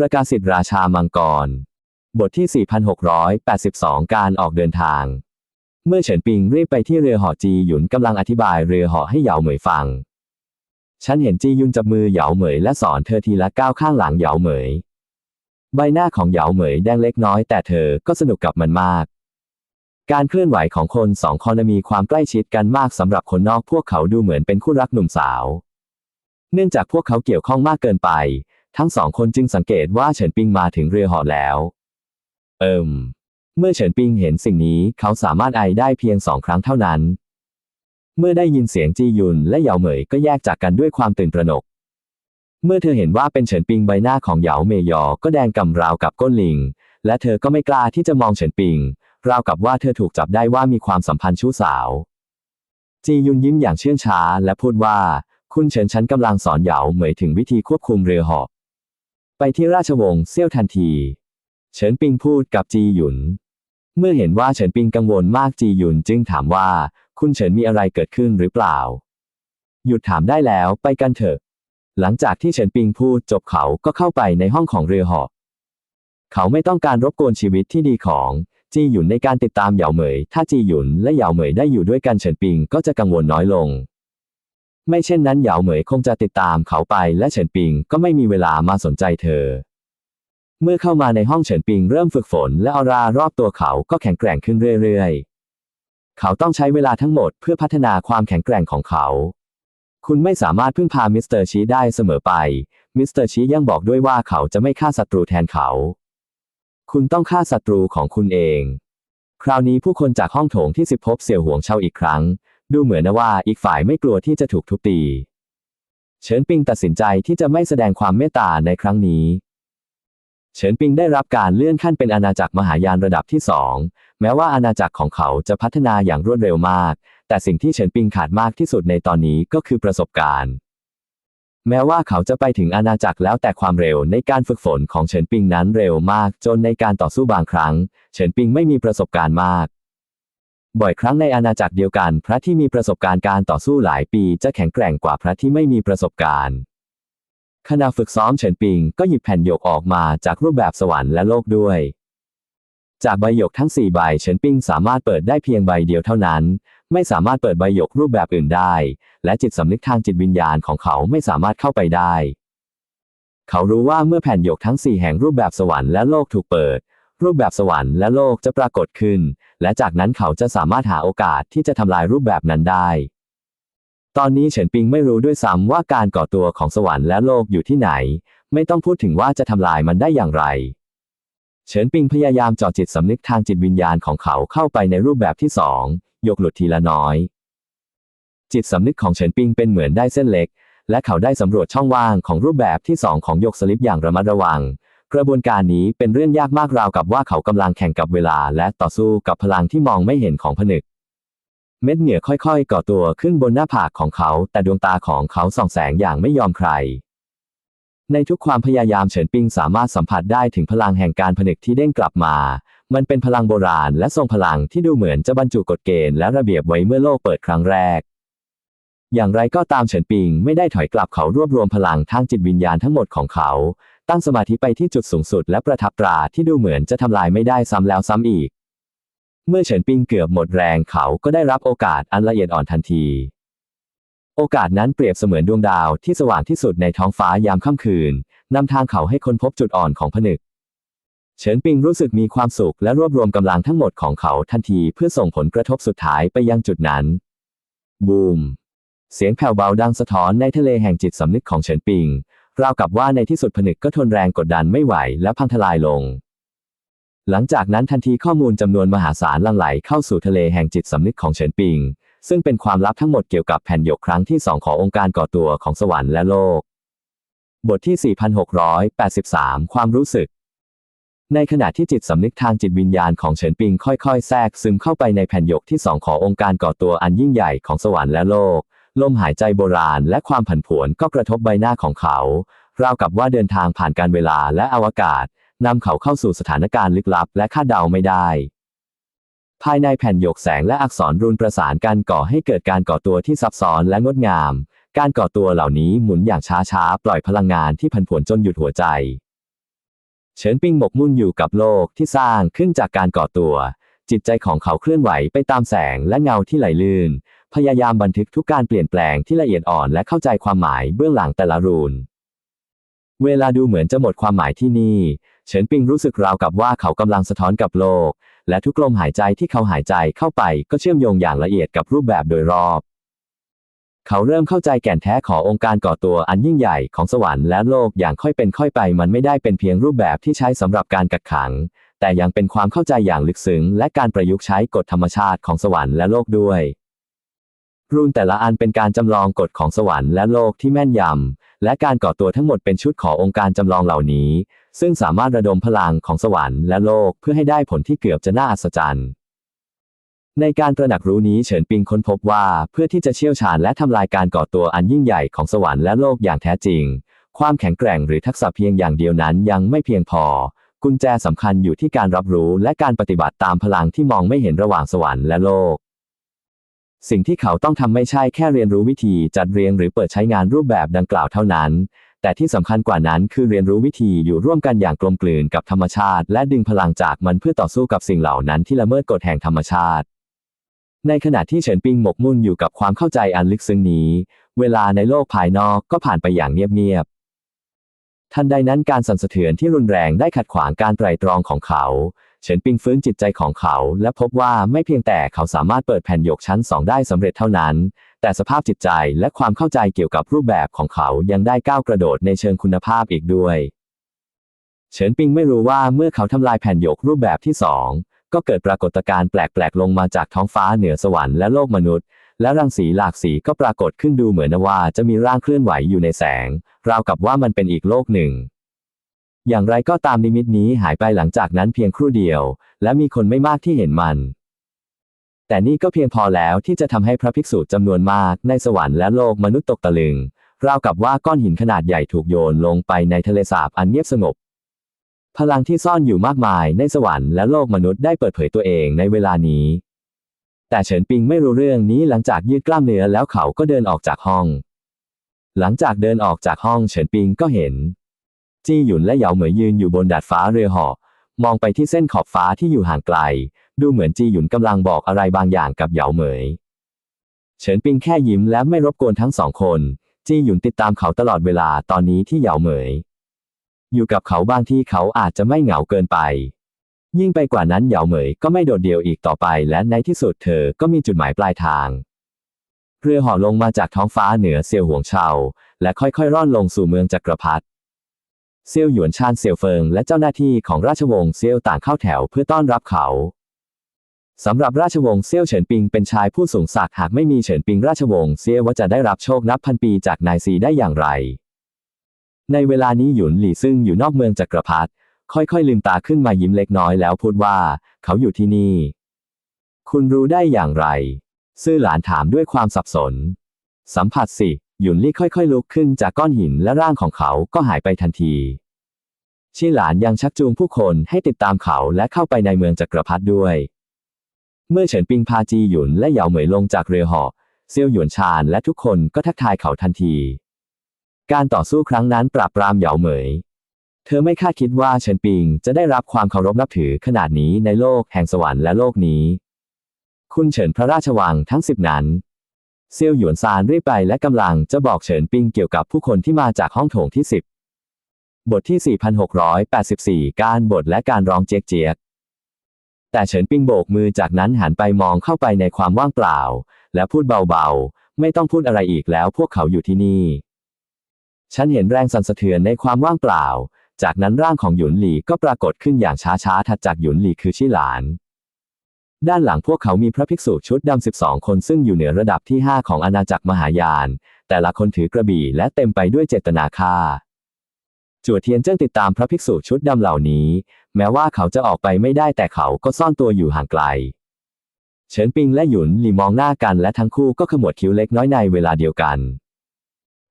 ประกาศิทราชามังกร บทที่ 4682 การออกเดินทาง เมื่อเฉินปิงรีบไปที่เรือหาะจีหยุนกำลังอธิบายเรือหาะให้เหยาเหมยฟัง ฉันเห็นจียุนจับมือเหยาเหมยและสอนเธอทีละก้าวข้างหลังเหยาเหมย ใบหน้าของเหยาเหมยแดงเล็กน้อยแต่เธอก็สนุกกับมันมาก การเคลื่อนไหวของคนสองคนมีความใกล้ชิดกันมากสำหรับคนนอกพวกเขาดูเหมือนเป็นคู่รักหนุ่มสาว เนื่องจากพวกเขาเกี่ยวข้องมากเกินไป ทั้งสองคนจึงสังเกตว่าเฉินปิงมาถึงเรือหาะแล้ว เอิมเมื่อเฉินปิงเห็นสิ่งนี้เขาสามารถไอได้เพียงสองครั้งเท่านั้น เมื่อได้ยินเสียงจียุนและเหยาเหมยก็แยกจากกันด้วยความตื่นตระหนก เมื่อเธอเห็นว่าเป็นเฉินปิงใบหน้าของเหยาเมยอก็แดงกำราวกับก้นลิง และเธอก็ไม่กล้าที่จะมองเฉินปิง ราวกับว่าเธอถูกจับได้ว่ามีความสัมพันธ์ชู้สาว จียุนยิ้มอย่างเชื่องช้าและพูดว่า คุณเฉินฉันกำลังสอนเหยาเหมยถึงวิธีควบคุมเรือหาะ ไปที่ราชวงศ์เซี่ยวทันที เฉินปิงพูดกับจีหยุน เมื่อเห็นว่าเฉินปิงกังวลมากจีหยุนจึงถามว่า คุณเฉินมีอะไรเกิดขึ้นหรือเปล่า หยุดถามได้แล้วไปกันเถอะ หลังจากที่เฉินปิงพูดจบเขาก็เข้าไปในห้องของเรือหาะเขาไม่ต้องการรบกวนชีวิตที่ดีของจีหยุนในการติดตามเหยาเหมย ถ้าจีหยุนและเหยาเหมยได้อยู่ด้วยกันเฉินปิงก็จะกังวลน้อยลง ไม่เช่นนั้นเหยาเหมยคงจะติดตามเขาไปและเฉินปิงก็ไม่มีเวลามาสนใจเธอ เมื่อเข้ามาในห้องเฉินปิงเริ่มฝึกฝนและออรารอบตัวเขาก็แข็งแกร่งขึ้นเรื่อยๆ เขาต้องใช้เวลาทั้งหมดเพื่อพัฒนาความแข็งแกร่งของเขา คุณไม่สามารถพึ่งพามิสเตอร์ชีได้เสมอไป มิสเตอร์ชียังบอกด้วยว่าเขาจะไม่ฆ่าศัตรูแทนเขา คุณต้องฆ่าศัตรูของคุณเอง คราวนี้ผู้คนจากห้องโถงที่สิบพบเสี่ยวห่วงเชาอีกครั้ง ดูเหมือนนะว่าอีกฝ่ายไม่กลัวที่จะถูกทุบตี เฉินปิงตัดสินใจที่จะไม่แสดงความเมตตาในครั้งนี้ เฉินปิงได้รับการเลื่อนขั้นเป็นอาณาจักรมหายานระดับที่สอง แม้ว่าอาณาจักรของเขาจะพัฒนาอย่างรวดเร็วมาก แต่สิ่งที่เฉินปิงขาดมากที่สุดในตอนนี้ก็คือประสบการณ์ แม้ว่าเขาจะไปถึงอาณาจักรแล้วแต่ความเร็วในการฝึกฝนของเฉินปิงนั้นเร็วมาก จนในการต่อสู้บางครั้ง เฉินปิงไม่มีประสบการณ์มาก บ่อยครั้งในอาณาจักรเดียวกัน พระที่มีประสบการณ์การต่อสู้หลายปีจะแข็งแกร่งกว่าพระที่ไม่มีประสบการณ์ ขณะฝึกซ้อมเฉินปิงก็หยิบแผ่นหยกออกมาจากรูปแบบสวรรค์และโลกด้วย จากใบหยกทั้ง4ใบเฉินปิงสามารถเปิดได้เพียงใบเดียวเท่านั้น ไม่สามารถเปิดใบหยกรูปแบบอื่นได้ และจิตสำนึกทางจิตวิญญาณของเขาไม่สามารถเข้าไปได้ เขารู้ว่าเมื่อแผ่นหยกทั้งสี่แห่งรูปแบบสวรรค์และโลกถูกเปิด รูปแบบสวรรค์และโลกจะปรากฏขึ้น และจากนั้นเขาจะสามารถหาโอกาสที่จะทำลายรูปแบบนั้นได้ ตอนนี้เฉินปิงไม่รู้ด้วยซ้ำว่าการก่อตัวของสวรรค์และโลกอยู่ที่ไหน ไม่ต้องพูดถึงว่าจะทำลายมันได้อย่างไร เฉินปิงพยายามจาะจิตสำนึกทางจิตวิญญาณของเขาเข้าไปในรูปแบบที่สองยกหลุดทีละน้อย จิตสำนึกของเฉินปิงเป็นเหมือนได้เส้นเล็ก และเขาได้สำรวจช่องว่างของรูปแบบที่สองของยกสลิปอย่างระมัดระวัง กระบวนการนี้เป็นเรื่องยากมากราวกับว่าเขากำลังแข่งกับเวลาและต่อสู้กับพลังที่มองไม่เห็นของผนึก เม็ดเหงื่อค่อยๆ ก่อตัวขึ้นบนหน้าผากของเขา แต่ดวงตาของเขาส่องแสงอย่างไม่ยอมใคร ในทุกความพยายามเฉินปิงสามารถสัมผัสได้ถึงพลังแห่งการผนึกที่เด้งกลับมา มันเป็นพลังโบราณและทรงพลังที่ดูเหมือนจะบรรจุกฎเกณฑ์และระเบียบไว้เมื่อโลกเปิดครั้งแรกอย่างไรก็ตามเฉินปิงไม่ได้ถอยกลับเขารวบรวมพลังทางจิตวิญญาณทั้งหมดของเขา ตั้งสมาธิไปที่จุดสูงสุดและประทับตราที่ดูเหมือนจะทำลายไม่ได้ซ้ำแล้วซ้ำอีก เมื่อเฉินปิงเกือบหมดแรงเขาก็ได้รับโอกาสอันละเอียดอ่อนทันที โอกาสนั้นเปรียบเสมือนดวงดาวที่สว่างที่สุดในท้องฟ้ายามค่ำคืนนำทางเขาให้ค้นพบจุดอ่อนของผนึก เฉินปิงรู้สึกมีความสุขและรวบรวมกำลังทั้งหมดของเขาทันทีเพื่อส่งผลกระทบสุดท้ายไปยังจุดนั้น บูม เสียงแผ่วเบาดังสะท้อนในทะเลแห่งจิตสำนึกของเฉินปิง ราวกับว่าในที่สุดผนึกก็ทนแรงกดดันไม่ไหวและพังทลายลง หลังจากนั้นทันทีข้อมูลจำนวนมหาศาลลังไหลเข้าสู่ทะเลแห่งจิตสำนึกของเฉินปิง ซึ่งเป็นความลับทั้งหมดเกี่ยวกับแผ่นหยกครั้งที่สองขององค์การก่อตัวของสวรรค์และโลก บทที่ 4683 ความรู้สึกในขณะที่จิตสำนึกทางจิตวิญญาณของเฉินปิงค่อยๆ แทรกซึมเข้าไปในแผ่นหยกที่สองขององค์การก่อตัวอันยิ่งใหญ่ของสวรรค์และโลก ลมหายใจโบราณและความผันผวนก็กระทบใบหน้าของเขา ราวกับว่าเดินทางผ่านการเวลาและอวกาศนำเขาเข้าสู่สถานการณ์ลึกลับและคาดเดาไม่ได้ ภายในแผ่นหยกแสงและอักษรรูนประสานกันก่อให้เกิดการก่อตัวที่ซับซ้อนและงดงาม การก่อตัวเหล่านี้หมุนอย่างช้าๆ ปล่อยพลังงานที่ผันผวนจนหยุดหัวใจ เฉินปิงหมกมุ่นอยู่กับโลกที่สร้างขึ้นจากการก่อตัว จิตใจของเขาเคลื่อนไหวไปตามแสงและเงาที่ไหลลื่น พยายามบันทึกทุกการเปลี่ยนแปลงที่ละเอียดอ่อนและเข้าใจความหมายเบื้องหลังแต่ละรูน เวลาดูเหมือนจะหมดความหมายที่นี่ เฉินปิงรู้สึกราวกับว่าเขากำลังสะท้อนกับโลก และทุกลมหายใจที่เขาหายใจเข้าไปก็เชื่อมโยงอย่างละเอียดกับรูปแบบโดยรอบ เขาเริ่มเข้าใจแก่นแท้ขององค์การก่อตัวอันยิ่งใหญ่ของสวรรค์และโลกอย่างค่อยเป็นค่อยไป มันไม่ได้เป็นเพียงรูปแบบที่ใช้สำหรับการกักขัง แต่ยังเป็นความเข้าใจอย่างลึกซึ้งและการประยุกต์ใช้กฎธรรมชาติของสวรรค์และโลกด้วย รูนแต่ละอันเป็นการจำลองกฎของสวรรค์และโลกที่แม่นยำ และการก่อตัวทั้งหมดเป็นชุดขององค์การจำลองเหล่านี้ ซึ่งสามารถระดมพลังของสวรรค์และโลกเพื่อให้ได้ผลที่เกือบจะน่าอัศจรรย์ ในการตระหนักรู้นี้เฉินปิงค้นพบว่าเพื่อที่จะเชี่ยวชาญและทำลายการก่อตัวอันยิ่งใหญ่ของสวรรค์และโลกอย่างแท้จริง ความแข็งแกร่งหรือทักษะเพียงอย่างเดียวนั้นยังไม่เพียงพอ กุญแจสำคัญอยู่ที่การรับรู้และการปฏิบัติตามพลังที่มองไม่เห็นระหว่างสวรรค์และโลก สิ่งที่เขาต้องทำไม่ใช่แค่เรียนรู้วิธีจัดเรียงหรือเปิดใช้งานรูปแบบดังกล่าวเท่านั้น แต่ที่สำคัญกว่านั้นคือเรียนรู้วิธีอยู่ร่วมกันอย่างกลมกลืนกับธรรมชาติ และดึงพลังจากมันเพื่อต่อสู้กับสิ่งเหล่านั้นที่ละเมิดกฎแห่งธรรมชาติ ในขณะที่เฉินปิงหมกมุ่นอยู่กับความเข้าใจอันลึกซึ้งนี้ เวลาในโลกภายนอกก็ผ่านไปอย่างเงียบๆทันใดนั้นการสั่นสะเทือนที่รุนแรงได้ขัดขวางการไตร่ตรองของเขา เฉินปิงฟื้นจิตใจของเขา และพบว่าไม่เพียงแต่เขาสามารถเปิดแผ่นหยกชั้นสองได้สำเร็จเท่านั้น แต่สภาพจิตใจและความเข้าใจเกี่ยวกับรูปแบบของเขายังได้ก้าวกระโดดในเชิงคุณภาพอีกด้วย เฉินปิงไม่รู้ว่าเมื่อเขาทำลายแผ่นหยกรูปแบบที่สองก็เกิดปรากฏการณ์แปลกๆ ลงมาจากท้องฟ้าเหนือสวรรค์และโลกมนุษย์ และรังสีหลากสีก็ปรากฏขึ้นดูเหมือนว่าจะมีร่างเคลื่อนไหวอยู่ในแสง ราวกับว่ามันเป็นอีกโลกหนึ่ง อย่างไรก็ตามนิมิตนี้หายไปหลังจากนั้นเพียงครู่เดียว และมีคนไม่มากที่เห็นมัน แต่นี่ก็เพียงพอแล้วที่จะทำให้พระภิกษุจำนวนมากในสวรรค์และโลกมนุษย์ตกตะลึง ราวกับว่าก้อนหินขนาดใหญ่ถูกโยนลงไปในทะเลสาบอันเงียบสงบ พลังที่ซ่อนอยู่มากมายในสวรรค์และโลกมนุษย์ได้เปิดเผยตัวเองในเวลานี้ แต่เฉินปิงไม่รู้เรื่องนี้หลังจากยืดกล้ามเนื้อแล้วเขาก็เดินออกจากห้อง หลังจากเดินออกจากห้องเฉินปิงก็เห็น จี้หยุนและเหยาเหมยยืนอยู่บนดาดฟ้าเรือหาะมองไปที่เส้นขอบฟ้าที่อยู่ห่างไกล ดูเหมือนจีหยุนกำลังบอกอะไรบางอย่างกับเหยาเหมย เฉินปิงแค่ยิ้มและไม่รบกวนทั้งสองคน จีหยุนติดตามเขาตลอดเวลาตอนนี้ที่เหยาเหมย อยู่กับเขาบางที่เขาอาจจะไม่เหงาเกินไป ยิ่งไปกว่านั้นเหยาเหมยก็ไม่โดดเดี่ยวอีกต่อไป และในที่สุดเธอก็มีจุดหมายปลายทาง เรือห่อลงมาจากท้องฟ้าเหนือเซียวห่วงเชาและค่อยๆร่อนลงสู่เมืองจักรพรรดิ เซียวหยวนชานเซียวเฟิงและเจ้าหน้าที่ของราชวงศ์เซียวต่างเข้าแถวเพื่อต้อนรับเขาสำหรับราชวงศ์เซี่ยวเฉินปิงเป็นชายผู้สูงศักดิ์หากไม่มีเฉินปิงราชวงศ์เซี่ยวว่าจะได้รับโชคนับพันปีจากนายซีได้อย่างไร ในเวลานี้หยุนหลี่ซึ่งอยู่นอกเมืองจักรพรรดิค่อยๆลืมตาขึ้นมายิ้มเล็กน้อยแล้วพูดว่า เขาอยู่ที่นี่ คุณรู้ได้อย่างไร ซื่อหลานถามด้วยความสับสน สัมผัสสิ หยุนลี่ค่อยๆลุกขึ้นจากก้อนหินและร่างของเขาก็หายไปทันทีชิหลานยังชักจูงผู้คนให้ติดตามเขาและเข้าไปในเมืองจักรพรรดิด้วย เมื่อเฉินปิงพาจีหยุนและเหยาเหมยลงจากเรือหาะเซียวหยวนชาญและทุกคนก็ทักทายเขาทันที การต่อสู้ครั้งนั้นปราบปรามเหยาเหมย เธอไม่คาดคิดว่าเฉินปิงจะได้รับความเคารพนับถือขนาดนี้ในโลกแห่งสวรรค์และโลกนี้ คุณเฉินพระราชวังทั้งสิบนั้น เซียวหยวนซานรีบไปและกำลังจะบอกเฉินปิงเกี่ยวกับผู้คนที่มาจากห้องโถงที่สิบบทที่ 4684 การบทและการร้องเจ๊กเจี๊ยก แต่เฉินปิงโบกมือจากนั้นหันไปมองเข้าไปในความว่างเปล่า และพูดเบาๆ ไม่ต้องพูดอะไรอีกแล้วพวกเขาอยู่ที่นี่ ฉันเห็นแรงสั่นสะเทือนในความว่างเปล่า จากนั้นร่างของหยุนหลีก็ปรากฏขึ้นอย่างช้าๆถัดจากหยุนหลีคือชิหลาน ด้านหลังพวกเขามีพระภิกษุชุดดำสิบสองคนซึ่งอยู่เหนือระดับที่ห้าของอาณาจักรมหายาน แต่ละคนถือกระบี่และเต็มไปด้วยเจตนาฆ่า จั่วเทียนเจิ้งติดตามพระภิกษุชุดดำเหล่านี้ แม้ว่าเขาจะออกไปไม่ได้แต่เขาก็ซ่อนตัวอยู่ห่างไกล เฉินปิงและหยุนหลี่มองหน้ากันและทั้งคู่ก็ขมวดคิ้วเล็กน้อยในเวลาเดียวกัน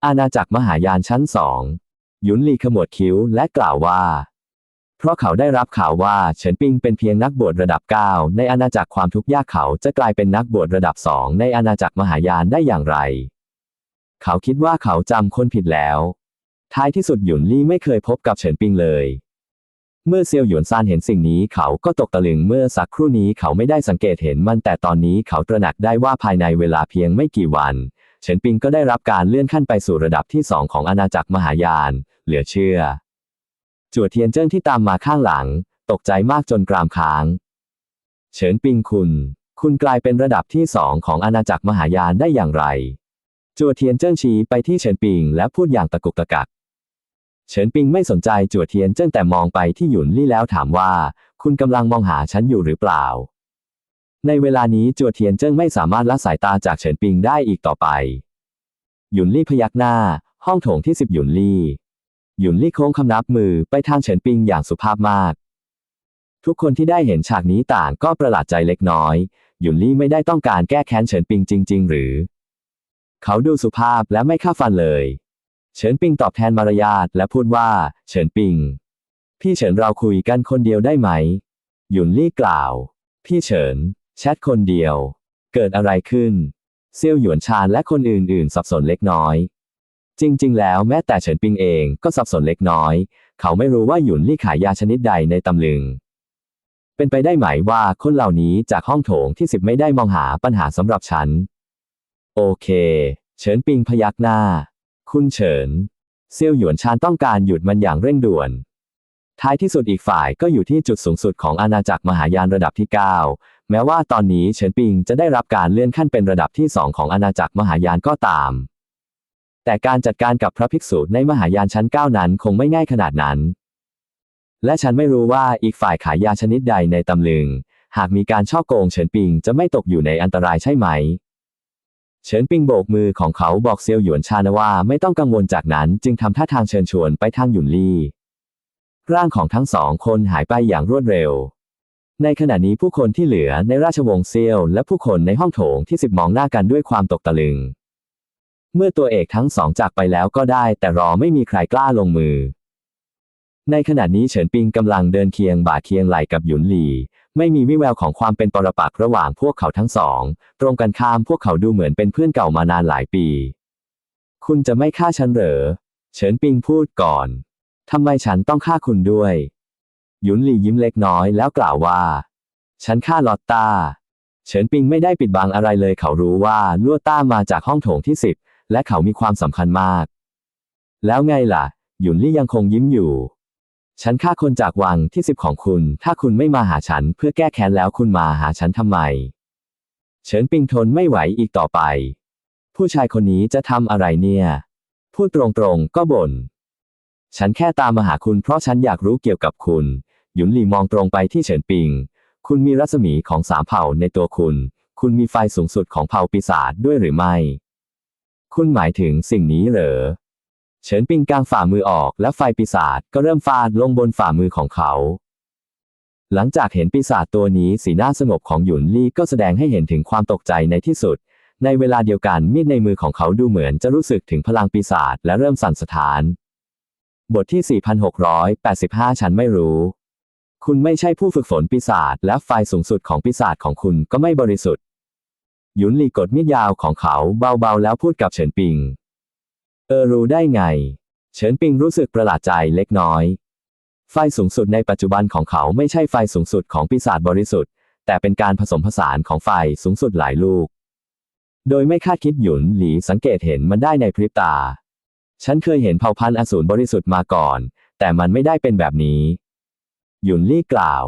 อาณาจักรมหายานชั้นสองหยุนหลี่ขมวดคิ้วและกล่าวว่า เพราะเขาได้รับข่าวว่าเฉินปิงเป็นเพียงนักบวชระดับ 9 ในอาณาจักรความทุกข์ยากเขาจะกลายเป็นนักบวชระดับสองในอาณาจักรมหายานได้อย่างไร เขาคิดว่าเขาจำคนผิดแล้ว ท้ายที่สุดหยุนลี่ไม่เคยพบกับเฉินปิงเลย เมื่อเซียวหยวนซานเห็นสิ่งนี้เขาก็ตกตะลึงเมื่อสักครู่นี้เขาไม่ได้สังเกตเห็นมันแต่ตอนนี้เขาตระหนักได้ว่าภายในเวลาเพียงไม่กี่วันเฉินปิงก็ได้รับการเลื่อนขั้นไปสู่ระดับที่สองของอาณาจักรมหายาน เหลือเชื่อ จั่วเทียนเจิ้งที่ตามมาข้างหลัง ตกใจมากจนกรามค้าง เฉินปิงคุณ คุณกลายเป็นระดับที่สองของอาณาจักรมหายานได้อย่างไร จั่วเทียนเจิ้งชี้ไปที่เฉินปิงและพูดอย่างตะกุกตะกัก เฉินปิงไม่สนใจจั่วเทียนเจิ้งแต่มองไปที่หยุนลี่แล้วถามว่า คุณกำลังมองหาฉันอยู่หรือเปล่า ในเวลานี้จั่วเทียนเจิ้งไม่สามารถละสายตาจากเฉินปิงได้อีกต่อไป หยุนลี่พยักหน้า ห้องโถงที่สิบหยุนลี่ หยุนลี่โค้งคำนับมือไปทางเฉินปิงอย่างสุภาพมาก ทุกคนที่ได้เห็นฉากนี้ต่างก็ประหลาดใจเล็กน้อย หยุนลี่ไม่ได้ต้องการแก้แค้นเฉินปิงจริง ๆ หรือ เขาดูสุภาพและไม่ฆ่าฟันเลย เฉินปิงตอบแทนมารยาทและพูดว่า เฉินปิง พี่เฉินเราคุยกันคนเดียวได้ไหม หยุนลี่กล่าว พี่เฉินแชทคนเดียว เกิดอะไรขึ้น เซี่ยวหยวนชานและคนอื่นๆ สับสนเล็กน้อย จริง ๆ แล้วแม้แต่เฉินปิงเองก็สับสนเล็กน้อย เขาไม่รู้ว่าหยุนลี่ขายยาชนิดใดในตำลึง เป็นไปได้ไหมว่าคนเหล่านี้จากห้องโถงที่สิบไม่ได้มองหาปัญหาสำหรับฉัน โอเค เฉินปิงพยักหน้า คุณเฉินเซี่ยวหยวนชานต้องการหยุดมันอย่างเร่งด่วน ท้ายที่สุดอีกฝ่ายก็อยู่ที่จุดสูงสุดของอาณาจักรมหายานระดับที่ 9 แม้ว่าตอนนี้เฉินปิงจะได้รับการเลื่อนขั้นเป็นระดับที่ 2 ของอาณาจักรมหายานก็ตาม แต่การจัดการกับพระภิกษุในมหายานชั้น 9 นั้นคงไม่ง่ายขนาดนั้น และฉันไม่รู้ว่าอีกฝ่ายขายยาชนิดใดในตำลึง หากมีการช่อโกงเฉินปิงจะไม่ตกอยู่ในอันตรายใช่ไหม เฉินปิงโบกมือของเขาบอกเซียวหยวนชานว่าไม่ต้องกังวลจากนั้นจึงทำท่าทางเชิญชวนไปทางหยุนลี่ ร่างของทั้งสองคนหายไปอย่างรวดเร็วในขณะนี้ผู้คนที่เหลือในราชวงศ์เซียวและผู้คนในห้องโถงที่สิบมองหน้ากันด้วยความตกตะลึง เมื่อตัวเอกทั้งสองจากไปแล้วก็ได้ แต่รอไม่มีใครกล้าลงมือ ในขณะนี้เฉินปิงกำลังเดินเคียงบ่าเคียงไหลกับหยุนหลี ไม่มีวิแววของความเป็นปรปักษ์ระหว่างพวกเขาทั้งสอง ตรงกันข้ามพวกเขาดูเหมือนเป็นเพื่อนเก่ามานานหลายปี คุณจะไม่ฆ่าฉันเหรอ เฉินปิงพูดก่อนทำไมฉันต้องฆ่าคุณด้วย หยุนหลียิ้มเล็กน้อยแล้วกล่าวว่า ฉันฆ่าลอตตาเฉินปิงไม่ได้ปิดบังอะไรเลยเขารู้ว่าลั่วต้ามาจากห้องโถงที่สิบ และเขามีความสำคัญมาก แล้วไงล่ะ หยุนลี่ยังคงยิ้มอยู่ ฉันฆ่าคนจากวังที่สิบของคุณ ถ้าคุณไม่มาหาฉันเพื่อแก้แค้นแล้วคุณมาหาฉันทำไม เฉินปิงทนไม่ไหวอีกต่อไป ผู้ชายคนนี้จะทำอะไรเนี่ย พูดตรงๆก็บ่น ฉันแค่ตามมาหาคุณเพราะฉันอยากรู้เกี่ยวกับคุณ หยุนลี่มองตรงไปที่เฉินปิง คุณมีรัศมีของสามเผ่าในตัวคุณ คุณมีไฟสูงสุดของเผ่าปีศาจด้วยหรือไม่ คุณหมายถึงสิ่งนี้เหรอ เฉินปิงกางฝ่ามือออกและไฟปีศาจก็เริ่มฟาดลงบนฝ่ามือของเขา หลังจากเห็นปีศาจตัวนี้สีหน้าสงบของหยุนลี่ก็แสดงให้เห็นถึงความตกใจในที่สุด ในเวลาเดียวกันมีดในมือของเขาดูเหมือนจะรู้สึกถึงพลังปีศาจและเริ่มสั่นสะท้าน บทที่ 4685 ฉันไม่รู้ คุณไม่ใช่ผู้ฝึกฝนปีศาจและไฟสูงสุดของปีศาจของคุณก็ไม่บริสุทธิ์ หยุนหลีกดมีดยาวของเขาเบาๆแล้วพูดกับเฉินปิง เออรู้ได้ไง เฉินปิงรู้สึกประหลาดใจเล็กน้อย ไฟสูงสุดในปัจจุบันของเขาไม่ใช่ไฟสูงสุดของปีศาจบริสุทธิ์ แต่เป็นการผสมผสานของไฟสูงสุดหลายลูก โดยไม่คาดคิดหยุนหลีสังเกตเห็นมันได้ในพริบตา ฉันเคยเห็นเผ่าพันธุ์อสูรบริสุทธิ์มาก่อน แต่มันไม่ได้เป็นแบบนี้ หยุนลี่กล่าว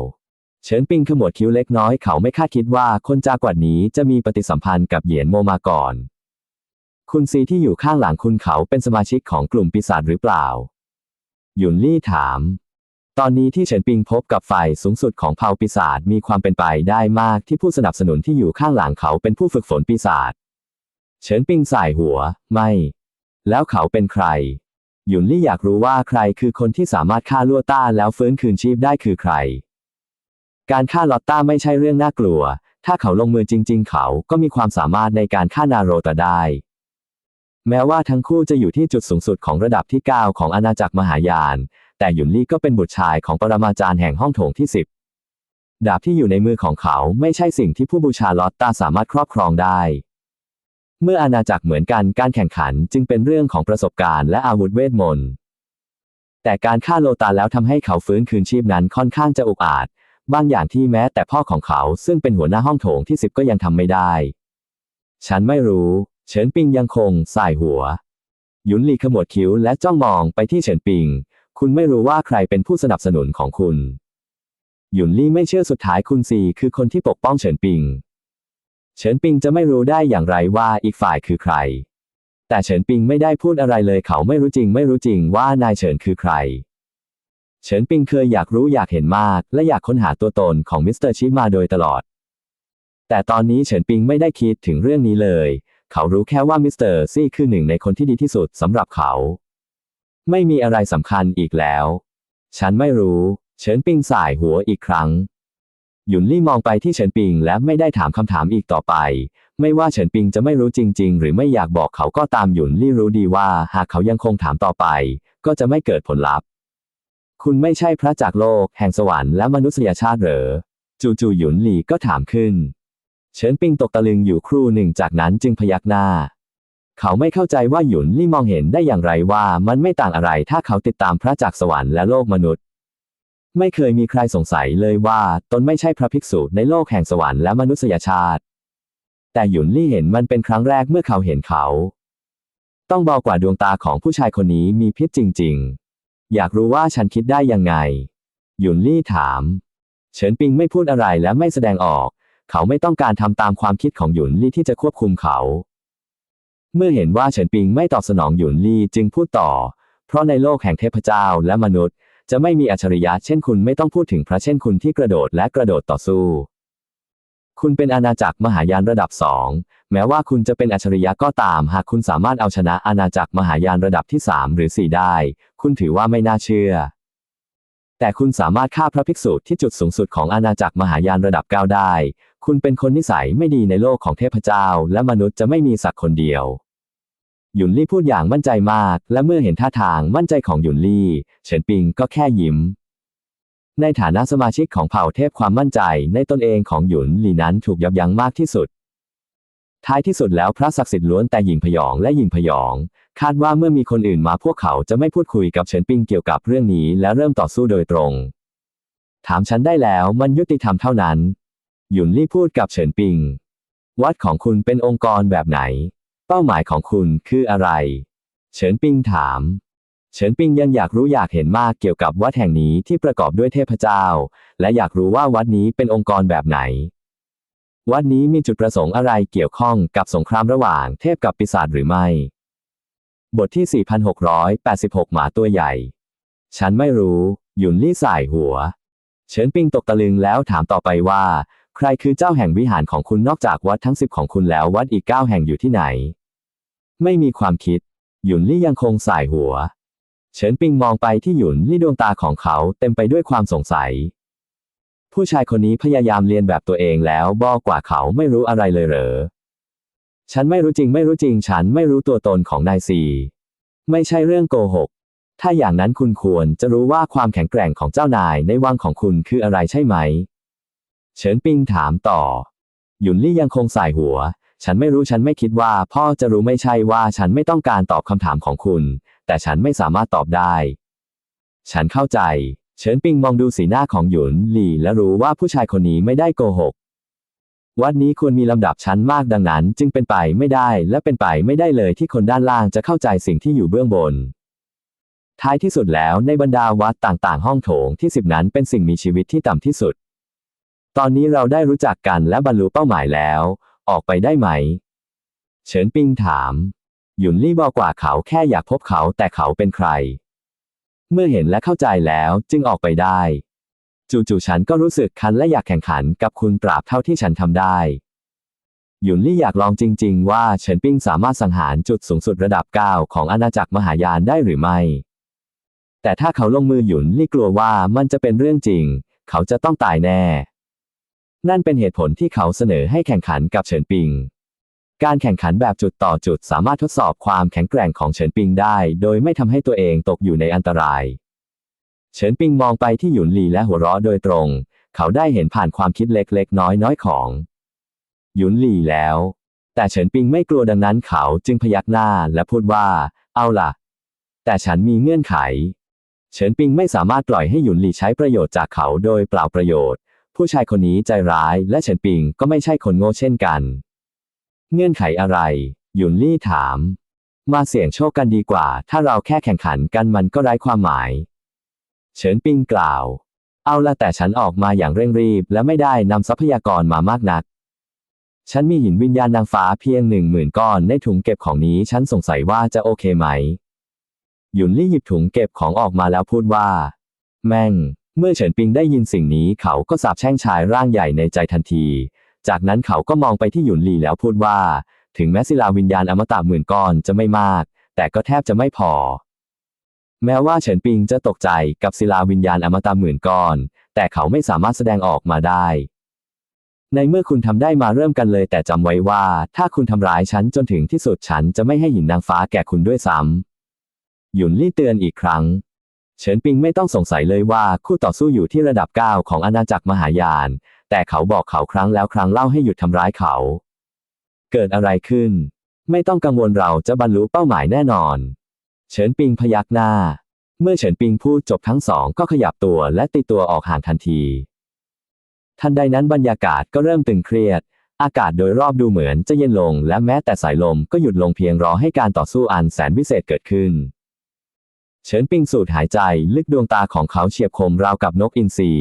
เฉินปิงขมวดคิ้วเล็กน้อยเขาไม่คาดคิดว่าคนจากวัดนี้จะมีปฏิสัมพันธ์กับเหยียนโมมาก่อน คุณซีที่อยู่ข้างหลังคุณเขาเป็นสมาชิกของกลุ่มปีศาจหรือเปล่า หยุนลี่ถาม ตอนนี้ที่เฉินปิงพบกับไฟสูงสุดของเผ่าปีศาจมีความเป็นไปได้มากที่ผู้สนับสนุนที่อยู่ข้างหลังเขาเป็นผู้ฝึกฝนปีศาจ เฉินปิงส่ายหัว ไม่ แล้วเขาเป็นใคร หยุนลี่อยากรู้ว่าใครคือคนที่สามารถฆ่าลั่วต้าแล้วฟื้นคืนชีพได้คือใคร การฆ่าลอตต้าไม่ใช่เรื่องน่ากลัว ถ้าเขาลงมือจริง ๆ เขาก็มีความสามารถในการฆ่านาโรตะได้ แม้ว่าทั้งคู่จะอยู่ที่จุดสูงสุดของระดับที่ 9 ของอาณาจักรมหายาน แต่หยุนลี่ก็เป็นบุตรชายของปรมาจารย์แห่งห้องโถงที่ 10 ดาบที่อยู่ในมือของเขาไม่ใช่สิ่งที่ผู้บูชาลอตตาสามารถครอบครองได้ เมื่ออาณาจักรเหมือนกันการแข่งขันจึงเป็นเรื่องของประสบการณ์และอาวุธเวทมนต์แต่การฆ่าโลตาแล้วทำให้เขาฟื้นคืนชีพนั้นค่อนข้างจะอุกอาจ บางอย่างที่แม้แต่พ่อของเขาซึ่งเป็นหัวหน้าห้องโถงที่สิบก็ยังทำไม่ได้ ฉันไม่รู้ เฉินปิงยังคงสายหัว หยุนหลีขมวดคิ้วและจ้องมองไปที่เฉินปิง คุณไม่รู้ว่าใครเป็นผู้สนับสนุนของคุณ หยุนลี่ไม่เชื่อสุดท้ายคุณซีคือคนที่ปกป้องเฉินปิง เฉินปิงจะไม่รู้ได้อย่างไรว่าอีกฝ่ายคือใคร แต่เฉินปิงไม่ได้พูดอะไรเลยเขาไม่รู้จริง ไม่รู้จริงว่านายเฉินคือใคร เฉินปิงเคยอยากรู้อยากเห็นมาก และอยากค้นหาตัวตนของมิสเตอร์ชิมาโดยตลอด แต่ตอนนี้เฉินปิงไม่ได้คิดถึงเรื่องนี้เลย เขารู้แค่ว่ามิสเตอร์ซี่คือหนึ่งในคนที่ดีที่สุดสำหรับเขา ไม่มีอะไรสำคัญอีกแล้ว ฉันไม่รู้ เฉินปิงสายหัวอีกครั้ง หยุนลี่มองไปที่เฉินปิงและไม่ได้ถามคำถามอีกต่อไป ไม่ว่าเฉินปิงจะไม่รู้จริง ๆ หรือไม่อยากบอกเขาก็ตามหยุนลี่รู้ดีว่า หากเขายังคงถามต่อไป ก็จะไม่เกิดผลลัพธ์ คุณไม่ใช่พระจากโลกแห่งสวรรค์และมนุษยชาติเหรอ จู่ๆหยุนหลี่ก็ถามขึ้น เฉินปิงตกตะลึงอยู่ครู่หนึ่งจากนั้นจึงพยักหน้า เขาไม่เข้าใจว่าหยุนลี่มองเห็นได้อย่างไรว่ามันไม่ต่างอะไรถ้าเขาติดตามพระจากสวรรค์และโลกมนุษย์ ไม่เคยมีใครสงสัยเลยว่าตนไม่ใช่พระภิกษุในโลกแห่งสวรรค์และมนุษยชาติ แต่หยุนลี่เห็นมันเป็นครั้งแรกเมื่อเขาเห็นเขา ต้องเบอกว่าดวงตาของผู้ชายคนนี้มีพิษจริง ๆ อยากรู้ว่าฉันคิดได้ยังไง หยุนลี่ถาม เฉินปิงไม่พูดอะไรและไม่แสดงออก เขาไม่ต้องการทำตามความคิดของหยุนลี่ที่จะควบคุมเขา เมื่อเห็นว่าเฉินปิงไม่ตอบสนองหยุนลี่จึงพูดต่อ เพราะในโลกแห่งเทพเจ้าและมนุษย์ จะไม่มีอัจฉริยะเช่นคุณไม่ต้องพูดถึงพระเช่นคุณที่กระโดดและกระโดดต่อสู้ คุณเป็นอาณาจักรมหายานระดับสอง แม้ว่าคุณจะเป็นอัจฉริยะก็ตาม หากคุณสามารถเอาชนะอาณาจักรมหายานระดับที่สามหรือสี่ได้ คุณถือว่าไม่น่าเชื่อ แต่คุณสามารถฆ่าพระภิกษุที่จุดสูงสุดของอาณาจักรมหายานระดับเก้าได้ คุณเป็นคนนิสัยไม่ดีในโลกของเทพเจ้า และมนุษย์จะไม่มีสักคนเดียว หยุนลี่พูดอย่างมั่นใจมาก และเมื่อเห็นท่าทางมั่นใจของหยุนลี่ เฉินปิงก็แค่ยิ้มในฐานะสมาชิกของเผ่าเทพความมั่นใจในตนเองของหยุนลี่นั้นถูกยับยั้งมากที่สุด ท้ายที่สุดแล้วพระศักดิ์สิทธิ์ล้วนแต่หญิงพยองและหญิงพยอง คาดว่าเมื่อมีคนอื่นมาพวกเขาจะไม่พูดคุยกับเฉินปิงเกี่ยวกับเรื่องนี้และเริ่มต่อสู้โดยตรง ถามฉันได้แล้วมันยุติธรรมเท่านั้น หยุนลี่พูดกับเฉินปิง วัดของคุณเป็นองค์กรแบบไหน เป้าหมายของคุณคืออะไร เฉินปิงถาม เฉินปิงยังอยากรู้อยากเห็นมากเกี่ยวกับวัดแห่งนี้ที่ประกอบด้วยเทพเจ้า และอยากรู้ว่าวัดนี้เป็นองค์กรแบบไหน วัดนี้มีจุดประสงค์อะไรเกี่ยวข้องกับสงครามระหว่างเทพกับปีศาจหรือไม่ บทที่ 4686 หมาตัวใหญ่ ฉันไม่รู้ หยุนลี่สายหัว เฉินปิงตกตะลึงแล้วถามต่อไปว่า ใครคือเจ้าแห่งวิหารของคุณนอกจากวัดทั้งสิบของคุณแล้ววัดอีกเก้าแห่งอยู่ที่ไหน ไม่มีความคิด หยุนลี่ยังคงสายหัว เฉินปิงมองไปที่หยุนลี่ดวงตาของเขาเต็มไปด้วยความสงสัย ผู้ชายคนนี้พยายามเรียนแบบตัวเองแล้วบอกกว่าเขาไม่รู้อะไรเลยเหรอ ฉันไม่รู้จริงไม่รู้จริง ฉันไม่รู้ตัวตนของนายซีไม่ใช่เรื่องโกหก ถ้าอย่างนั้นคุณควรจะรู้ว่าความแข็งแกร่งของเจ้านายในวังของคุณคืออะไรใช่ไหม เฉินปิงถามต่อ หยุนลี่ยังคงสายหัว ฉันไม่รู้ฉันไม่คิดว่า พ่อจะรู้ไม่ใช่ว่าฉันไม่ต้องการตอบคำถามของคุณ แต่ฉันไม่สามารถตอบได้ ฉันเข้าใจ เฉินปิงมองดูสีหน้าของหยุนหลี่และรู้ว่าผู้ชายคนนี้ไม่ได้โกหก วัดนี้ควรมีลำดับชั้นมากดังนั้น จึงเป็นไปไม่ได้และเป็นไปไม่ได้เลยที่คนด้านล่างจะเข้าใจสิ่งที่อยู่เบื้องบน ท้ายที่สุดแล้วในบรรดาวัดต่างๆ ห้องโถงที่สิบนั้นเป็นสิ่งมีชีวิตที่ต่ำที่สุด ตอนนี้เราได้รู้จักกันและบรรลุเป้าหมายแล้ว ออกไปได้ไหม เฉินปิงถาม หยุนลี่บอกว่าเขาแค่อยากพบเขาแต่เขาเป็นใคร เมื่อเห็นและเข้าใจแล้วจึงออกไปได้ จู่ๆฉันก็รู้สึกคันและอยากแข่งขันกับคุณปราบเท่าที่ฉันทำได้ หยุนลี่อยากลองจริง ๆ ว่าเฉินปิ้งสามารถสังหารจุดสูงสุดระดับ 9 ของอาณาจักรมหายานได้หรือไม่ แต่ถ้าเขาลงมือหยุนลี่กลัวว่ามันจะเป็นเรื่องจริง เขาจะต้องตายแน่ นั่นเป็นเหตุผลที่เขาเสนอให้แข่งขันกับเฉินปิง การแข่งขันแบบจุดต่อจุดสามารถทดสอบความแข็งแกร่งของเฉินปิงได้ โดยไม่ทำให้ตัวเองตกอยู่ในอันตราย เฉินปิงมองไปที่หยุนหลีและหัวเราะโดยตรง เขาได้เห็นผ่านความคิดเล็กๆ น้อยๆของ หยุนหลีแล้ว แต่เฉินปิงไม่กลัวดังนั้นเขาจึงพยักหน้าและพูดว่า เอาล่ะ แต่ฉันมีเงื่อนไข เฉินปิงไม่สามารถปล่อยให้หยุนหลีใช้ประโยชน์จากเขาโดยเปล่าประโยชน์ ผู้ชายคนนี้ใจร้ายและเฉินปิงก็ไม่ใช่คนโง่เช่นกัน เงื่อนไขอะไร หยุนลี่ถาม มาเสี่ยงโชคกันดีกว่า ถ้าเราแค่แข่งขันกันมันก็ไร้ความหมาย เฉินปิงกล่าว เอาละแต่ฉันออกมาอย่างเร่งรีบ และไม่ได้นำทรัพยากรมามากนัก ฉันมีหินวิญญาณนางฟ้าเพียงหนึ่งหมื่นก้อนในถุงเก็บของนี้ฉันสงสัยว่าจะโอเคไหม หยุนลี่หยิบถุงเก็บของออกมาแล้วพูดว่า แม่ง เมื่อเฉินปิงได้ยินสิ่งนี้เขาก็สาบแช่งชายร่างใหญ่ในใจทันที จากนั้นเขาก็มองไปที่หยุนลี่แล้วพูดว่า ถึงแม้ศิลาวิญญาณอมตะหมื่นก้อนจะไม่มาก แต่ก็แทบจะไม่พอ แม้ว่าเฉินปิงจะตกใจกับศิลาวิญญาณอมตะหมื่นก้อน แต่เขาไม่สามารถแสดงออกมาได้ ในเมื่อคุณทำได้มาเริ่มกันเลย แต่จำไว้ว่า ถ้าคุณทำร้ายฉันจนถึงที่สุดฉันจะไม่ให้หินนางฟ้าแก่คุณด้วยซ้ำหยุนลี่เตือนอีกครั้งเฉินปิงไม่ต้องสงสัยเลยว่าคู่ต่อสู้อยู่ที่ระดับ 9 ของอาณาจักรมหายาน แต่เขาบอกเขาครั้งแล้วครั้งเล่าให้หยุดทำร้ายเขา เกิดอะไรขึ้น ไม่ต้องกังวลเราจะบรรลุเป้าหมายแน่นอน เฉินปิงพยักหน้า เมื่อเฉินปิงพูดจบทั้งสองก็ขยับตัวและตีตัวออกห่างทันที ทันใดนั้นบรรยากาศก็เริ่มตึงเครียด อากาศโดยรอบดูเหมือนจะเย็นลง และแม้แต่สายลมก็หยุดลงเพียงรอให้การต่อสู้อันแสนวิเศษเกิดขึ้น เฉินปิงสูดหายใจลึกดวงตาของเขาเฉียบคมราวกับนกอินทรี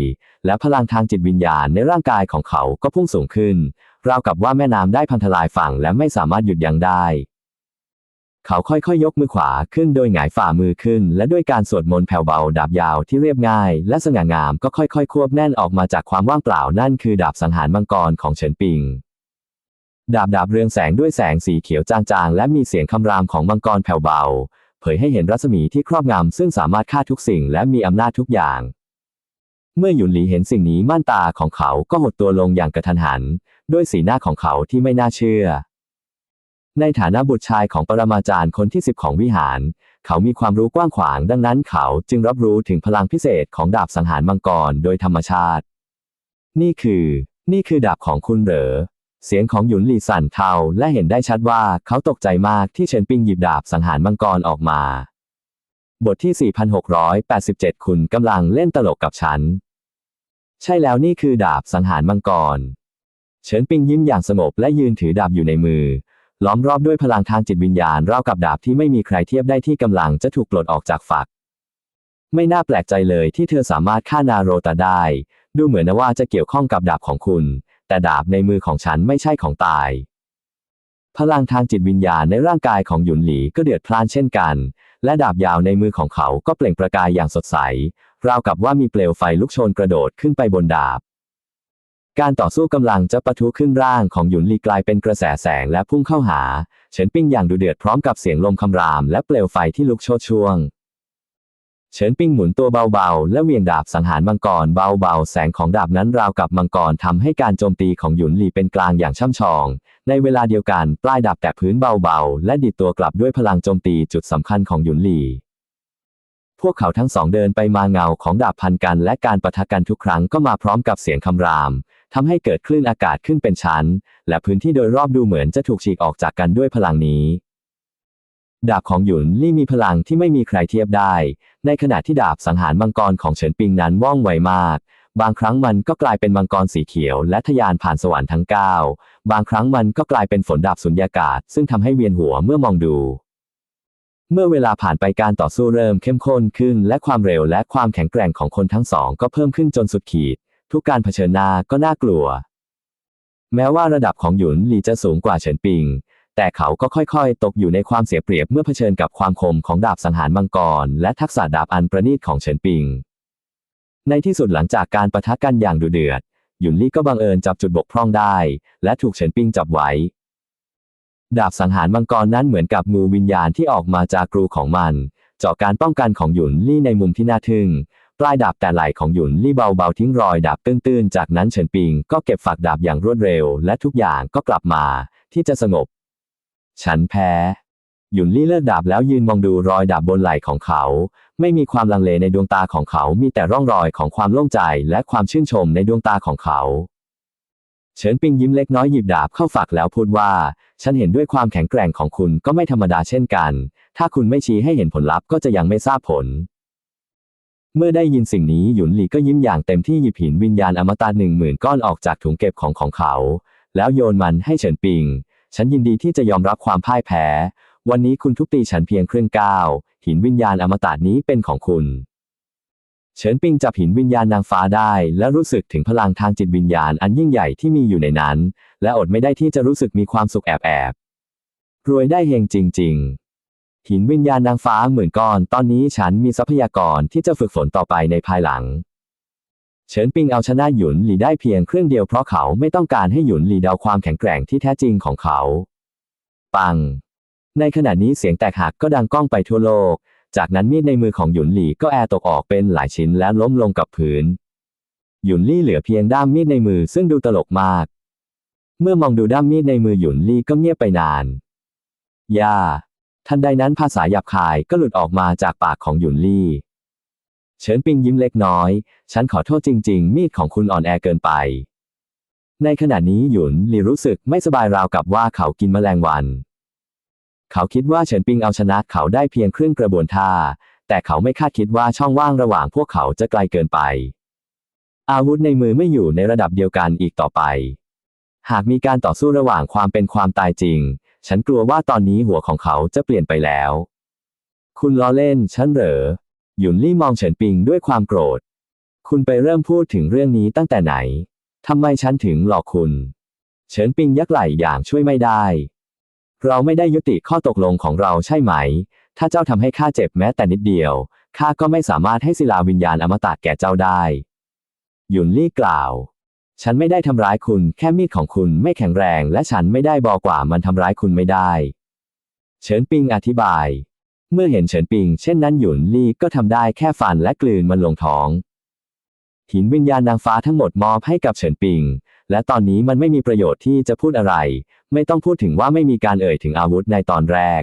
และพลังทางจิตวิญญาณในร่างกายของเขาก็พุ่งสูงขึ้น ราวกับว่าแม่น้ำได้พังทลายฝั่งและไม่สามารถหยุดยั้งได้ เขาค่อยๆยกมือขวาขึ้นโดยหงายฝ่ามือขึ้น และด้วยการสวดมนต์แผ่วเบาดาบยาวที่เรียบง่าย และสง่างามก็ค่อยๆ ควบแน่นออกมาจากความว่างเปล่านั่นคือดาบสังหารมังกรของเฉินปิงดาบดาบเรืองแสงด้วยแสงสีเขียวจางๆ และมีเสียงคำรามของมังกรแผ่วเบา เผยให้เห็นรัศมีที่ครอบงำซึ่งสามารถฆ่าทุกสิ่งและมีอำนาจทุกอย่าง เมื่อหยุนหลีเห็นสิ่งนี้ม่านตาของเขาก็หดตัวลงอย่างกระทันหัน ด้วยสีหน้าของเขาที่ไม่น่าเชื่อ ในฐานะบุตรชายของปรมาจารย์คนที่สิบของวิหาร เขามีความรู้กว้างขวางดังนั้นเขาจึงรับรู้ถึงพลังพิเศษของดาบสังหารมังกรโดยธรรมชาติ นี่คือ นี่คือดาบของคุณเหรอ เสียงของหยุนหลีสั่นเทาและเห็นได้ชัดว่าเขาตกใจมากที่เฉินปิงหยิบดาบสังหารมังกรออกมา บทที่ 4687 คุณกำลังเล่นตลกกับฉัน ใช่แล้วนี่คือดาบสังหารมังกร เฉินปิงยิ้มอย่างสงบและยืนถือดาบอยู่ในมือ ล้อมรอบด้วยพลังทางจิตวิญญาณราวกับดาบที่ไม่มีใครเทียบได้ที่กำลังจะถูกปลดออกจากฝัก ไม่น่าแปลกใจเลยที่เธอสามารถฆ่านาโรตาได้ ดูเหมือนนะว่าจะเกี่ยวข้องกับดาบของคุณ แต่ดาบในมือของฉันไม่ใช่ของตาย พลังทางจิตวิญญาณในร่างกายของหยุนหลีก็เดือดพล่านเช่นกัน และดาบยาวในมือของเขาก็เปล่งประกายอย่างสดใส ราวกับว่ามีเปลวไฟลุกโชนกระโดดขึ้นไปบนดาบ การต่อสู้กำลังจะปะทุขึ้นร่างของหยุนหลีกลายเป็นกระแสแสงและพุ่งเข้าหา เฉินปิ้งอย่างดุเดือดพร้อมกับเสียงลมคำรามและเปลวไฟที่ลุกโชนช่วง เฉินปิ้งหมุนตัวเบาๆ และเวียงดาบสังหารมังกรเบาๆ แสงของดาบนั้นราวกับมังกรทำให้การโจมตีของหยุนหลีเป็นกลางอย่างช่ำชอง ในเวลาเดียวกันปลายดาบแตะพื้นเบาๆ และดิดตัวกลับด้วยพลังโจมตีจุดสำคัญของหยุนหลี พวกเขาทั้งสองเดินไปมาเงาของดาบพันกัน และการปะทะกันทุกครั้งก็มาพร้อมกับเสียงคำรามทำให้เกิดคลื่นอากาศขึ้นเป็นชั้น และพื้นที่โดยรอบดูเหมือนจะถูกฉีกออกจากกันด้วยพลังนี้ ดาบของหยุนลี่มีพลังที่ไม่มีใครเทียบได้ ในขณะที่ดาบสังหารมังกรของเฉินปิงนั้นว่องไวมาก บางครั้งมันก็กลายเป็นมังกรสีเขียว และทะยานผ่านสวรรค์ทั้งเก้าบางครั้งมันก็กลายเป็นฝนดาบสุญญากาศ ซึ่งทำให้เวียนหัวเมื่อมองดู เมื่อเวลาผ่านไปการต่อสู้เริ่มเข้มข้นขึ้น และความเร็วและความแข็งแกร่งของคนทั้งสองก็เพิ่มขึ้นจนสุดขีด ทุกการเผชิญหน้าก็น่ากลัว แม้ว่าระดับของหยุนหลีจะสูงกว่าเฉินปิง แต่เขาก็ค่อยๆ ตกอยู่ในความเสียเปรียบเมื่อเผชิญกับความคมของดาบสังหารมังกร และทักษะดาบอันประณีตของเฉินปิง ในที่สุดหลังจากการประทะกันอย่างดุเดือด หยุนลี่ก็บังเอิญจับจุดบกพร่องได้ และถูกเฉินปิงจับไว้ ดาบสังหารมังกรนั้นเหมือนกับงูวิญญาณที่ออกมาจากกรูของมันเจาะการป้องกันของหยุนลี่ในมุมที่น่าทึ่งปลายดาบแต่ไหล่ของหยุนลี่เบาๆทิ้งรอยดาบตื้นๆ จากนั้นเฉินปิงก็เก็บฝักดาบอย่างรวดเร็ว และทุกอย่างก็กลับมา ที่จะสงบ ฉันแพ้ หยุนลี่เลิกดาบแล้วยืนมองดูรอยดาบบนไหล่ของเขา ไม่มีความลังเลในดวงตาของเขา มีแต่ร่องรอยของความโล่งใจและความชื่นชมในดวงตาของเขา เฉินปิงยิ้มเล็กน้อยหยิบดาบเข้าฝักแล้วพูดว่า ฉันเห็นด้วยความแข็งแกร่งของคุณก็ไม่ธรรมดาเช่นกัน ถ้าคุณไม่ชี้ให้เห็นผลลัพธ์ก็จะยังไม่ทราบผลเมื่อได้ยินสิ่งนี้หยุนหลีก็ยิ้มอย่างเต็มที่หยิบหินวิญญาณอมตะหนึ่งหมื่นก้อนออกจากถุงเก็บของของเขา แล้วโยนมันให้เฉินปิง ฉันยินดีที่จะยอมรับความพ่ายแพ้ วันนี้คุณทุบตีฉันเพียงครึ่งก้าวหินวิญญาณอมตะนี้เป็นของคุณ เฉินปิงจับหินวิญญาณนางฟ้าได้ และรู้สึกถึงพลังทางจิตวิญญาณอันยิ่งใหญ่ที่มีอยู่ในนั้น และอดไม่ได้ที่จะรู้สึกมีความสุขแอบแอบรวยได้เฮงจริง ๆ หินวิญญาณนางฟ้าหมื่นก้อน ตอนนี้ฉันมีทรัพยากรที่จะฝึกฝนต่อไปในภายหลัง เฉินปิงเอาชนะหยุนหลีได้เพียงเครื่องเดียวเพราะเขาไม่ต้องการให้หยุนหลีเดาความแข็งแกร่งที่แท้จริงของเขา ปัง ในขณะนี้เสียงแตกหักก็ดังก้องไปทั่วโลก จากนั้นมีดในมือของหยุนหลีก็แอร์ตกออกเป็นหลายชิ้นและล้มลงกับพื้น หยุนลี่เหลือเพียงด้ามมีดในมือซึ่งดูตลกมาก เมื่อมองดูด้ามมีดในมือหยุนลี่ก็เงียบไปนาน ย่า ทันใดนั้นภาษาหยาบคายก็หลุดออกมาจากปากของหยุนลี่ เฉินปิงยิ้มเล็กน้อย ฉันขอโทษจริง ๆ มีดของคุณอ่อนแอเกินไป ในขณะนี้หยุนหลี่รู้สึกไม่สบายราวกับว่าเขากินแมลงวัน เขาคิดว่าเฉินปิงเอาชนะเขาได้เพียงครึ่งกระบวนท่า แต่เขาไม่คาดคิดว่าช่องว่างระหว่างพวกเขาจะไกลเกินไป อาวุธในมือไม่อยู่ในระดับเดียวกันอีกต่อไป หากมีการต่อสู้ระหว่างความเป็นความตายจริง ฉันกลัวว่าตอนนี้หัวของเขาจะเปลี่ยนไปแล้ว คุณล้อเล่นฉันเหรอ หยุนลี่มองเฉินปิงด้วยความโกรธ คุณไปเริ่มพูดถึงเรื่องนี้ตั้งแต่ไหน ทำไมฉันถึงหลอกคุณ เฉินปิงยักไหล่อย่างช่วยไม่ได้ เราไม่ได้ยุติข้อตกลงของเราใช่ไหม ถ้าเจ้าทำให้ข้าเจ็บแม้แต่นิดเดียว ข้าก็ไม่สามารถให้ศิลาวิญญาณอมตะแก่เจ้าได้ หยุนลี่กล่าว ฉันไม่ได้ทำร้ายคุณ แค่มีดของคุณไม่แข็งแรง และฉันไม่ได้บอกว่ามันทำร้ายคุณไม่ได้ เฉินปิงอธิบาย เมื่อเห็นเฉินปิงเช่นนั้นหยุนลี่ก็ทำได้แค่ฟันและกลืนมันลงท้อง หินวิญญาณนางฟ้าทั้งหมดมอบให้กับเฉินปิง และตอนนี้มันไม่มีประโยชน์ที่จะพูดอะไร ไม่ต้องพูดถึงว่าไม่มีการเอ่ยถึงอาวุธในตอนแรก